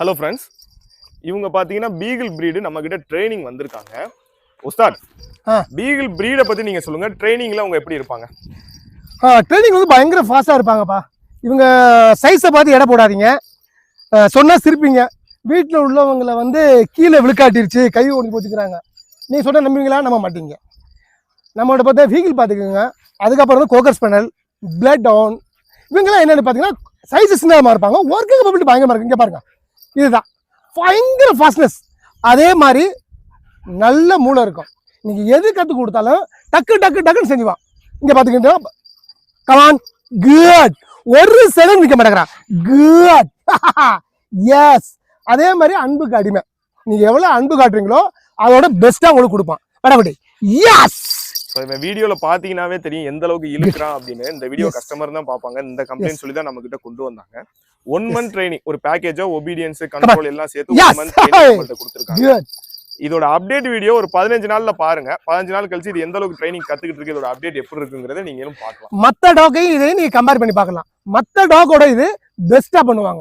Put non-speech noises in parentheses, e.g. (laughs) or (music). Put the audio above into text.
Hello friends இவங்க பார்த்தீங்கன்னா beagle breed நம்ம கிட்ட ட்ரைனிங் வந்திருக்காங்க உஸ்தாத். பீகிள் பிரீடை பத்தி நீங்க சொல்லுங்க. ட்ரைனிங்ல அவங்க எப்படி இருப்பாங்க? ட்ரைனிங் வந்து பயங்கர ஃபாஸ்ட்டாக இருப்பாங்கப்பா. இவங்க சைஸை பார்த்து எடை போடாதீங்க. சொன்னால் சிரிப்பீங்க. வீட்டில் உள்ளவங்களை வந்து கீழே விழுக்காட்டிருச்சு கை ஓடி போச்சுக்கிறாங்க. நீ சொன்ன நம்புவீங்களா? நம்ப மாட்டீங்க. நம்மளோட பார்த்தா வீகிள் பார்த்துக்கோங்க. அதுக்கப்புறம் வந்து கோக்கர்ஸ் பெனல் பிளட் டவுன் இவங்கெல்லாம் என்னென்னு பார்த்தீங்கன்னா சைஸ் சின்னமாக இருப்பாங்க ஒர்க்கிங் கப்பபிலிட்டி பயங்கரமாக இருக்கு இங்கே பாருங்க. இதுதான். பயங்கர ஃபாஸ்ட்னஸ் அதே மாதிரி நல்ல மூளை இருக்கும். நீங்கள் எது கற்றுக் கொடுத்தாலும் டக்கு டக்கு டக்குன்னு செஞ்சுவான் இங்கே பார்த்துக்கிட்டோம் கமான் குட் ஒரு செகண்ட் நிற்க மாட்டேங்கிறான். குட் எஸ் (laughs) அதே மாதிரி அன்புக்கு அடிமை. நீங்கள் எவ்வளோ அன்பு காட்டுறீங்களோ அதோட பெஸ்ட்டாக உங்களுக்கு கொடுப்பான். வடபடி எஸ் ஸோ இவன் வீடியோல பாத்தீங்கன்னாவே தெரியும் எந்த அளவுக்கு இழுக்கிறான் அப்படின்னு. இந்த வீடியோ. கஸ்டமர் தான் பார்ப்பாங்க இந்த கம்ப்ளைண்ட் சொல்லி தான் நம்ம கிட்ட கொண்டு வந்தாங்க. ஒன். மந்த் ட்ரைனிங் ஒரு பேக்கேஜோ ஒபீடியன்ஸ் கண்ட்ரோல் எல்லாம் சேர்த்து. ஒன் மந்த் ட்ரைனிங் கொடுத்துருக்காங்க. குட் இதோட அப்டேட் வீடியோ ஒரு பதினஞ்சு நாள்ல பாருங்க. பதினஞ்சு நாள் கழிச்சு இது எந்த அளவுக்கு ட்ரைனிங் கத்துக்கிட்டு இருக்கு இதோட அப்டேட் எப்படி இருக்குங்கிறத நீங்களும் பார்க்கலாம். மத்த டாக்கையும் இதையும் நீங்க கம்பேர் பண்ணி பார்க்கலாம். மத்த டாகோட இது பெஸ்டா பண்ணுவாங்க.